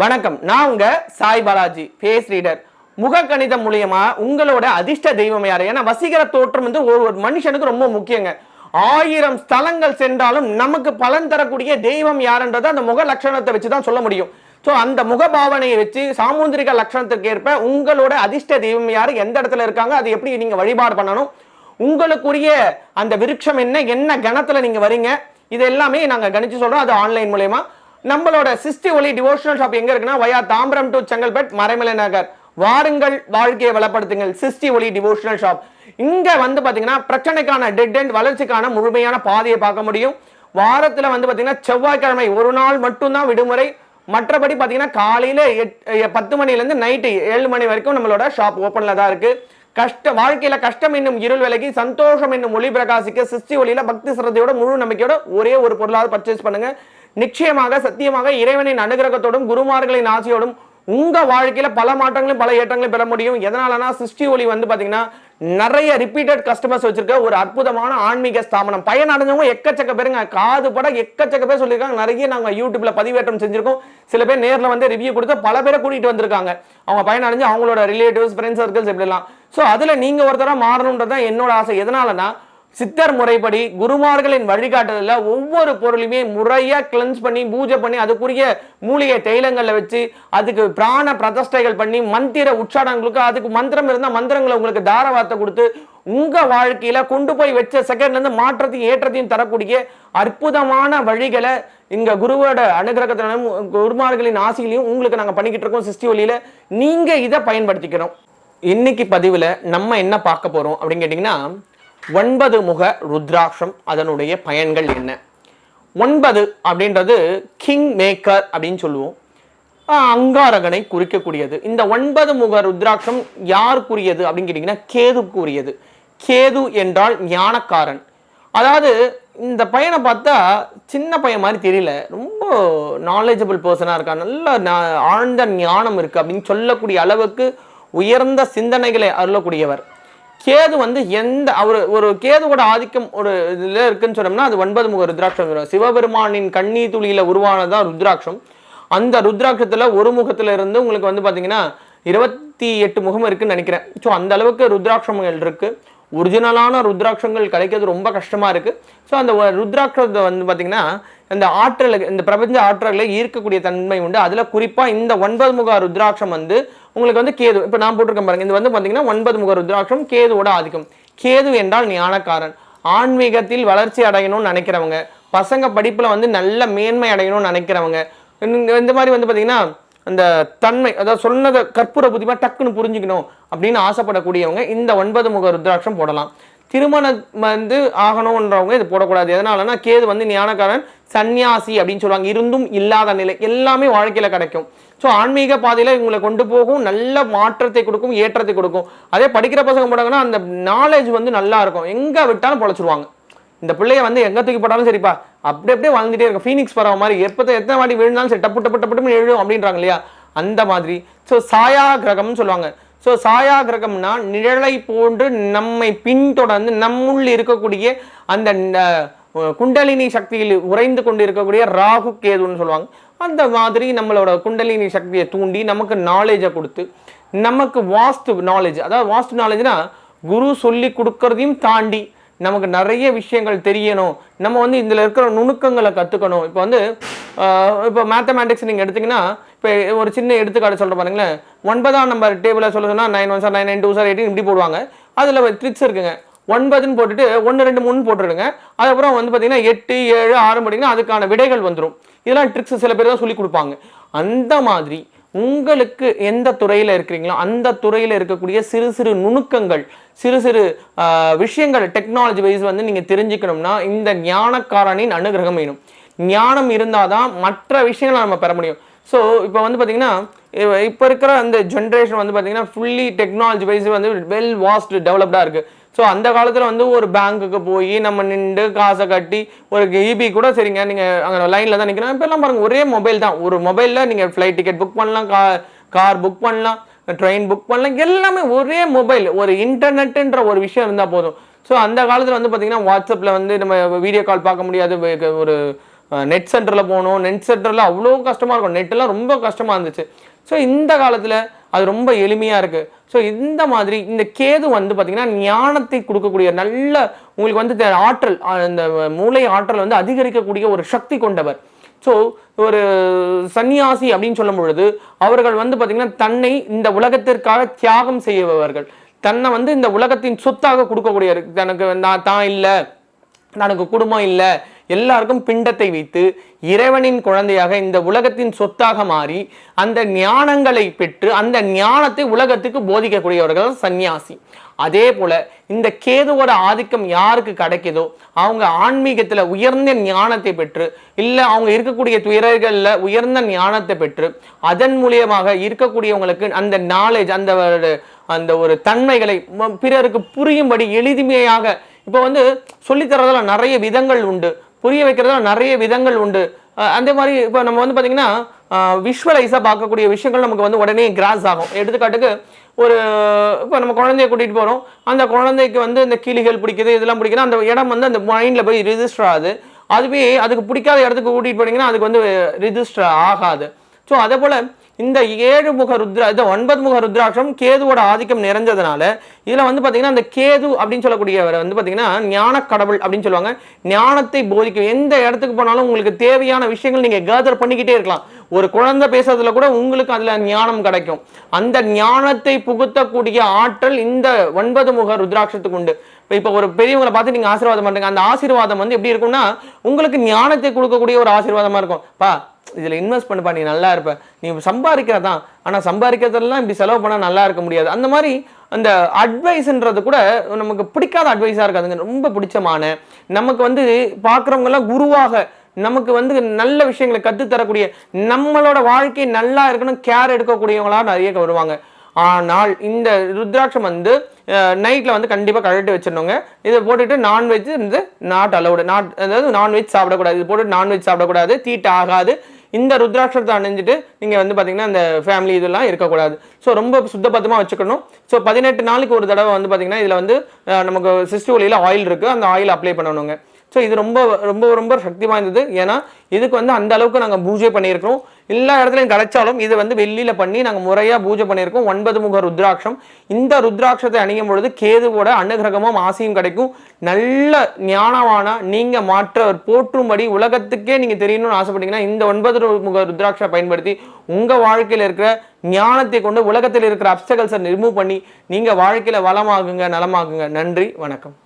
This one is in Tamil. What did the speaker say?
வணக்கம். நான் உங்க சாய் பாலாஜி ஃபேஸ் ரீடர். முக கணிதம் மூலியமா உங்களோட அதிர்ஷ்ட தெய்வம் யாரு? ஏன்னா வசீகர தோற்றம் வந்து ஒரு ஒரு மனுஷனுக்கு ரொம்ப முக்கியங்க. ஆயிரம் ஸ்தலங்கள் சென்றாலும் நமக்கு பலன் தரக்கூடிய தெய்வம் யாருன்றதை அந்த முக லட்சணத்தை வச்சு தான் சொல்ல முடியும். ஸோ அந்த முக பாவனையை வச்சு சாமுந்திரிக லட்சணத்துக்கு ஏற்ப உங்களோட அதிர்ஷ்ட தெய்வம் யார்? எந்த இடத்துல இருக்காங்க? அது எப்படி நீங்கள் வழிபாடு பண்ணணும்? உங்களுக்குரிய அந்த விருட்சம் என்ன? என்ன கணத்தில் நீங்கள் வரீங்க? இது எல்லாமே நாங்கள் கணிச்சு சொல்கிறோம் அது ஆன்லைன் மூலயமா. நம்மளோட சிஸ்டி ஒலி டிவோஷனல் ஷாப் எங்க இருக்குன்னா வயா தாம்பரம் டு செங்கல்பட் மறைமலை நகர். வாருங்கள் வாழ்க்கையை வளப்படுத்துங்கள். சிஸ்டி ஒலி டிவோஷனல் ஷாப் இங்க வந்து பாத்தீங்கன்னா பிரச்சனைக்கான டெட் அண்ட் வளர்ச்சிக்கான முழுமையான பாதையை பார்க்க முடியும். வாரத்துல வந்து பாத்தீங்கன்னா செவ்வாய்க்கிழமை ஒரு நாள் மட்டும்தான் விடுமுறை. மற்றபடி பாத்தீங்கன்னா காலையில எட்- பத்து மணிலேருந்து நைட்டு ஏழு மணி வரைக்கும் நம்மளோட ஷாப் ஓப்பன்ல தான் இருக்கு. கஷ்ட வாழ்க்கையில கஷ்டம் என்னும் இருள் விலகி சந்தோஷம் என்னும் ஒளி பிரகாசிக்க சிஸ்டி ஒளியில பக்தி சிரத்தையோட முழு நம்பிக்கையோட ஒரே ஒரு பொருளாவது பர்ச்சேஸ் பண்ணுங்க. நிச்சயமாக சத்தியமாக இறைவனின் அனுகிரகத்தோடும் குருமார்களின் ஆசையோடும் உங்க வாழ்க்கையில பல மாற்றங்களையும் பல ஏற்றங்களையும் பெற முடியும். எதனாலனா சிஸ்டி ஒளி வந்து பாத்தீங்கன்னா நிறைய ரிப்பீட்டட் கஸ்டமர்ஸ் வச்சிருக்க ஒரு அற்புதமான ஆன்மீக ஸ்தாபனம். பயன் அடைஞ்சவங்க எக்கச்சக்க பேருங்க. காது பட எக்கச்சக்க பேர் சொல்லியிருக்காங்க. நிறைய நாங்க யூடியூப்ல பதிவேற்றம் செஞ்சிருக்கோம். சில பேர் நேர்ல வந்து ரிவ்யூ கொடுத்து பல பேரை கூட்டிட்டு வந்திருக்காங்க. அவங்க பயன் அடைஞ்சு அவங்களோட ரிலேட்டிவ்ஸ் ஃப்ரெண்ட்ஸ் சர்க்கிள்ஸ் இப்படிலாம். ஸோ அதுல நீங்க ஒருத்தராக மாறணுன்றது தான் என்னோட ஆசை. எதனாலனா சித்தர் முறைப்படி குருமார்களின் வழிகாட்டுதலில் ஒவ்வொரு பொருளையுமே முறையாக கிளென்ஸ் பண்ணி பூஜை பண்ணி அதுக்குரிய மூலிகை தைலங்களில் வச்சு அதுக்கு பிராண பிரதஷ்டைகள் பண்ணி மந்திர உச்சாடங்களுக்கு அதுக்கு மந்திரம் இருந்தால் மந்திரங்களை உங்களுக்கு தாரவார்த்தை கொடுத்து உங்கள் வாழ்க்கையில் கொண்டு போய் வச்ச செகண்ட்லேருந்து மாற்றத்தையும் ஏற்றத்தையும் தரக்கூடிய அற்புதமான வழிகளை இங்கே குருவோட அனுகிரகத்திலும் குருமார்களின் ஆசையிலையும் உங்களுக்கு நாங்கள் பண்ணிக்கிட்டு இருக்கோம் சிஸ்டி வழியில. நீங்கள் இதை பயன்படுத்திக்கிறோம் இன்னைக்கு பதிவில் நம்ம என்ன பார்க்க போகிறோம் அப்படின்னு கேட்டிங்கன்னா ஒன்பது முக ருத்ராட்சம் அதனுடைய பயன்கள் என்ன? ஒன்பது அப்படின்றது கிங் மேக்கர் அப்படின்னு சொல்லுவோம். அங்காரகனை குறிக்கக்கூடியது. இந்த ஒன்பது முக ருத்ராட்சம் யாருக்குரியது அப்படின்னு கேட்டிங்கன்னா கேதுக்குரியது கேது என்றால் ஞானக்காரன். அதாவது இந்த பையனை பார்த்தா சின்ன பையன் மாதிரி தெரியல. ரொம்ப நாலேஜபிள் பர்சனாக இருக்கான். நல்ல நா- ஆழ்ந்த ஞானம் இருக்குது அப்படின்னு சொல்லக்கூடிய அளவுக்கு உயர்ந்த சிந்தனைகளை அருளக்கூடியவர். கேது வந்து எந்த அவர் ஒரு கேதுவோட ஆதிக்கம் ஒரு இதுல இருக்குன்னு சொன்னோம்னா அது ஒன்பது முக ருத்ராட்சம் வரும். சிவபெருமானின் கண்ணீர் துளியில உருவானதான் ருத்ராட்சம். அந்த ருத்ராட்சத்துல ஒரு முகத்துல இருந்து உங்களுக்கு வந்து பாத்தீங்கன்னா இருபத்தி எட்டு முகம் இருக்குன்னு நினைக்கிறேன். ஸோ அந்த அளவுக்கு ருத்ராட்சங்கள் இருக்கு. ஒரிஜினலான ருத்ராட்சங்கள் கிடைக்கிறது ரொம்ப கஷ்டமா இருக்கு. ஸோ அந்த ருத்ராட்சத்தை வந்து பாத்தீங்கன்னா இந்த ஆற்றலுக்கு இந்த பிரபஞ்ச ஆற்றலை ஈர்க்கக்கூடிய தன்மை உண்டு. அதுல குறிப்பா இந்த ஒன்பது முக ருத்ராட்சம் வந்து உங்களுக்கு வந்து கேது இப்போ நான் போட்டிருக்கேன் பாருங்க இது வந்து பார்த்தீங்கன்னா ஒன்பது முக ருத்ராட்சம் கேதுவோட ஆதிக்கம். கேது என்றால் ஞானக்காரன். ஆன்மீகத்தில் வளர்ச்சி அடையணும்னு நினைக்கிறவங்க பசங்க படிப்பில் வந்து நல்ல மேன்மை அடையணும்னு நினைக்கிறவங்க இந்த- மாதிரி வந்து பார்த்தீங்கன்னா அந்த தன்மை அதாவது சொன்னதை கற்பூர புத்திமா டக்குன்னு புரிஞ்சுக்கணும் அப்படின்னு ஆசைப்படக்கூடியவங்க இந்த ஒன்பது முக ருத்ராட்சம் போடலாம். திருமணம் வந்து ஆகணுன்றவங்க இது போடக்கூடாது. எதனாலனா கேது வந்து ஞானக்காரன் சன்னியாசி அப்படின்னு சொல்லுவாங்க. இருந்தும் இல்லாத நிலை. எல்லாமே வாழ்க்கையில் கிடைக்கும். ஸோ ஆன்மீக பாதையில் இவங்களை கொண்டு போகும். நல்ல மாற்றத்தை கொடுக்கும் ஏற்றத்தை கொடுக்கும். அதே படிக்கிற பசங்க போட்டாங்கன்னா அந்த நாலேஜ் வந்து நல்லா இருக்கும். எங்கே விட்டாலும் பொழைச்சிருவாங்க. இந்த பிள்ளைய வந்து எங்கே தூக்கி போட்டாலும் சரிப்பா. அப்படி அப்படியே வாழ்ந்துட்டே இருக்கும். ஃபீனிக்ஸ் பரவ மாதிரி எப்போ எத்தனை வாட்டி விழுந்தாலும் சரி டப்பு டப்பு டப்பு எழுதும் அப்படின்றாங்க இல்லையா? அந்த மாதிரி. ஸோ சாயா கிரகம்னு சொல்லுவாங்க. ஸோ சாயா கிரகம்னா நிழலை போன்று நம்மை பின்தொடர்ந்து நம்முள் இருக்கக்கூடிய அந்த குண்டலினி சக்தியில் உறைந்து கொண்டு இருக்கக்கூடிய ராகு கேதுன்னு சொல்லுவாங்க. அந்த மாதிரி நம்மளோட குண்டலினி சக்தியை தூண்டி நமக்கு நாலேஜை கொடுத்து நமக்கு வாஸ்து நாலேஜ் அதாவது வாஸ்து நாலேஜ்னா குரு சொல்லி கொடுக்கறதையும் தாண்டி நமக்கு நிறைய விஷயங்கள் தெரியணும். நம்ம வந்து இதில் இருக்கிற நுணுக்கங்களை கற்றுக்கணும் இப்போ வந்து இப்போ மேத்தமேட்டிக்ஸ் நீங்கள் எடுத்தீங்கன்னா இப்போ ஒரு சின்ன எடுத்துக்காட்டு சொல்கிற பாருங்களேன். ஒன்பதாம் நம்பர் டேபிளில் சொல்ல சொன்னால் நைன் ஒன் சார் நைன் நைன் டூ சார் எயிட்டின் இப்படி போடுவாங்க. அதில் ட்ரிக்ஸ் இருக்குங்க. ஒன்பதுன்னு போட்டுட்டு ஒன்று ரெண்டு மூணு போட்டுருங்க அதுக்கப்புறம் வந்து பார்த்தீங்கன்னா எட்டு ஏழு ஆறு போட்டிங்கன்னா அதுக்கான விடைகள் வந்துடும் இதெல்லாம் ட்ரிக்ஸ் சில பேர் தான் சொல்லி கொடுப்பாங்க. அந்த மாதிரி உங்களுக்கு எந்த துறையில் இருக்கிறீங்களோ அந்த துறையில் இருக்கக்கூடிய சிறு சிறு நுணுக்கங்கள் சிறு சிறு விஷயங்கள் டெக்னாலஜி வைஸ் வந்து நீங்கள் தெரிஞ்சுக்கணும்னா இந்த ஞானக்காரனின் அனுகிரகம் வேணும். ஞானம் இருந்தால் தான் மற்ற விஷயங்களை நம்ம பெற முடியும். ஸோ இப்போ வந்து பார்த்தீங்கன்னா இப்போ இருக்கிற அந்த ஜென்ரேஷன் வந்து பார்த்தீங்கன்னா ஃபுல்லி டெக்னாலஜி வைஸ் வந்து வெல் வாஸ்ட் டெவலப்டாக இருக்குது ஸோ அந்த காலத்தில் வந்து ஒரு பேங்க்குக்கு போய் நம்ம நின்று காசை கட்டி ஒரு இபி கூட சரிங்க நீங்கள் அங்கே லைனில் தான் நிற்கிறோம் இப்போல்லாம் பாருங்கள் ஒரே மொபைல் தான். ஒரு மொபைலில் நீங்கள் ஃப்ளைட் டிக்கெட் புக் பண்ணலாம் கா கார் புக் பண்ணலாம் ட்ரெயின் புக் பண்ணலாம் எல்லாமே ஒரே மொபைல் ஒரு இன்டர்நெட்டுன்ற ஒரு விஷயம் இருந்தால் போதும். ஸோ அந்த காலத்தில் வந்து பார்த்திங்கன்னா வாட்ஸ்அப்பில் வந்து நம்ம வீடியோ கால் பார்க்க முடியாது. ஒரு நெட் சென்டரில் போகணும். நெட் சென்டரில் அவ்வளோ கஷ்டமாக இருக்கும். நெட்டெல்லாம் ரொம்ப கஷ்டமாக இருந்துச்சு. ஸோ இந்த காலத்தில் அது ரொம்ப எளிமையாக இருக்குது ஸோ இந்த மாதிரி இந்த கேது வந்து பார்த்திங்கன்னா ஞானத்தை கொடுக்கக்கூடிய நல்ல உங்களுக்கு வந்து இந்த ஆற்றல் அந்த இந்த மூளை ஆற்றல் வந்து அதிகரிக்கக்கூடிய ஒரு சக்தி கொண்டவர். ஸோ ஒரு சன்னியாசி அப்படின்னு சொல்லும் பொழுது அவர்கள் வந்து பார்த்திங்கன்னா தன்னை இந்த உலகத்திற்காக தியாகம் செய்பவர்கள். தன்னை வந்து இந்த உலகத்தின் சொத்தாக கொடுக்கக்கூடிய தனக்கு நான் தான் இல்லை. தனக்கு குடும்பம் இல்லை. எல்லாருக்கும் பிண்டத்தை வைத்து இறைவனின் குழந்தையாக இந்த உலகத்தின் சொத்தாக மாறி அந்த ஞானங்களை பெற்று அந்த ஞானத்தை உலகத்துக்கு போதிக்கக்கூடியவர்கள் சந்நியாசி. அதே போல இந்த கேதுவோட ஆதிக்கம் யாருக்கு கிடைக்குதோ அவங்க ஆன்மீகத்தில் உயர்ந்த ஞானத்தை பெற்று இல்லை அவங்க இருக்கக்கூடிய துயரர்களில் உயர்ந்த ஞானத்தை பெற்று அதன் மூலியமாக இருக்கக்கூடியவங்களுக்கு அந்த நாலேஜ் அந்த ஒரு அந்த ஒரு தன்மைகளை பிறருக்கு புரியும்படி எளிமையாக இப்போ வந்து சொல்லித்தரதுல நிறைய விதங்கள் உண்டு புரிய வைக்கிறதுல நிறைய விதங்கள் உண்டு. அந்த அதே மாதிரி இப்போ நம்ம வந்து பார்த்தீங்கன்னா விஷுவலைஸாக பார்க்கக்கூடிய விஷயங்கள் நமக்கு வந்து உடனே கிராஸ் ஆகும். எடுத்துக்காட்டுக்கு ஒரு இப்போ நம்ம குழந்தைய கூட்டிகிட்டு போகிறோம் அந்த குழந்தைக்கு வந்து இந்த கிளிகள் பிடிக்குது இதெல்லாம் பிடிக்குது அந்த இடம் வந்து அந்த மைண்டில் போய் ரிஜிஸ்டர் ஆகுது. அதுவே அதுக்கு பிடிக்காத இடத்துக்கு கூட்டிகிட்டு போனீங்கன்னா அதுக்கு வந்து ரிஜிஸ்டர் ஆகாது. ஸோ அதே போல் இந்த ஏழு முக ருத்ரா இந்த ஒன்பது முக ருத்ராட்சம் கேதுவோட ஆதிக்கம் நிறைஞ்சதுனால இதில் வந்து பார்த்தீங்கன்னா அந்த கேது அப்படின்னு சொல்லக்கூடியவர் வந்து பார்த்தீங்கன்னா ஞான கடவுள் அப்படின்னு சொல்லுவாங்க. ஞானத்தை போதிக்கும் எந்த இடத்துக்கு போனாலும் உங்களுக்கு தேவையான விஷயங்கள் நீங்கள் கேதர் பண்ணிக்கிட்டே இருக்கலாம். ஒரு குழந்தை பேசுறதுல கூட உங்களுக்கு அதில் ஞானம் கிடைக்கும். அந்த ஞானத்தை புகுத்தக்கூடிய ஆற்றல் இந்த ஒன்பது முக ருத்ராட்சத்துக்கு உண்டு. இப்போ ஒரு பெரியவங்களை பார்த்து நீங்கள் ஆசீர்வாதம் பண்ணுறீங்க அந்த ஆசீர்வாதம் வந்து எப்படி இருக்கும்னா உங்களுக்கு ஞானத்தை கொடுக்கக்கூடிய ஒரு ஆசீர்வாதமாக இருக்கும். பா இதில் இன்வெஸ்ட் பண்ணுப்பா நீ நல்லா இருப்ப. நீ சம்பாதிக்கிறதான். ஆனால் சம்பாதிக்கிறதெல்லாம் இப்படி செலவு பண்ணால் நல்லா இருக்க முடியாது. அந்த மாதிரி அந்த அட்வைஸ்ன்றது கூட நமக்கு பிடிக்காத அட்வைஸாக இருக்காதுங்க. ரொம்ப பிடிச்சமான நமக்கு வந்து பார்க்குறவங்கெல்லாம் குருவாக நமக்கு வந்து நல்ல விஷயங்களை கற்றுத்தரக்கூடிய நம்மளோட வாழ்க்கை நல்லா இருக்கணும் கேர் எடுக்கக்கூடியவங்களா நிறைய வருவாங்க. ஆனால் இந்த ருத்ராட்சம் வந்து நைட்டில் வந்து கண்டிப்பாக கழட்டி வச்சிடணுங்க. இதை போட்டுட்டு நான்வெஜ் வந்து நாட் அலௌடு நாட் அதாவது நான்வெஜ் சாப்பிடக்கூடாது. இது போட்டு நான்வெஜ் சாப்பிடக்கூடாது. தீட்டு ஆகாது. இந்த ருத்ராட்சத்தை அணிஞ்சிட்டு நீங்கள் வந்து பார்த்தீங்கன்னா இந்த ஃபேமிலி இதெல்லாம் இருக்கக்கூடாது. ஸோ ரொம்ப சுத்தபத்தமாக வச்சுக்கணும். ஸோ பதினெட்டு நாளைக்கு ஒரு தடவை வந்து பார்த்தீங்கன்னா இதில் வந்து நமக்கு சிஸ்டி ஒலியில் ஆயில் இருக்குது அந்த ஆயில் அப்ளை பண்ணணுங்க. ஸோ இது ரொம்ப ரொம்ப ரொம்ப சக்தி வாய்ந்தது. ஏன்னா இதுக்கு வந்து அந்த அளவுக்கு நாங்கள் பூஜை பண்ணியிருக்கிறோம். எல்லா இடத்துலையும் கிடைச்சாலும் இது வந்து வெள்ளியில் பண்ணி நாங்கள் முறையாக பூஜை பண்ணியிருக்கோம். ஒன்பது முக ருத்ராட்சம். இந்த ருத்ராட்சத்தை அணியும் பொழுது கேதுவோட அனுகிரகமும் ஆசையும் கிடைக்கும். நல்ல ஞானமான நீங்கள் மாற்ற போற்றும்படி உலகத்துக்கே நீங்கள் தெரியணும்னு ஆசைப்பட்டீங்கன்னா இந்த ஒன்பது முக ருத்ராட்சை பயன்படுத்தி உங்கள் வாழ்க்கையில் இருக்கிற ஞானத்தை கொண்டு உலகத்தில் இருக்கிற அப்சகல்ஸை ரிமூவ் பண்ணி நீங்கள் வாழ்க்கையில் வளமாகுங்க நலமாகுங்க. நன்றி வணக்கம்.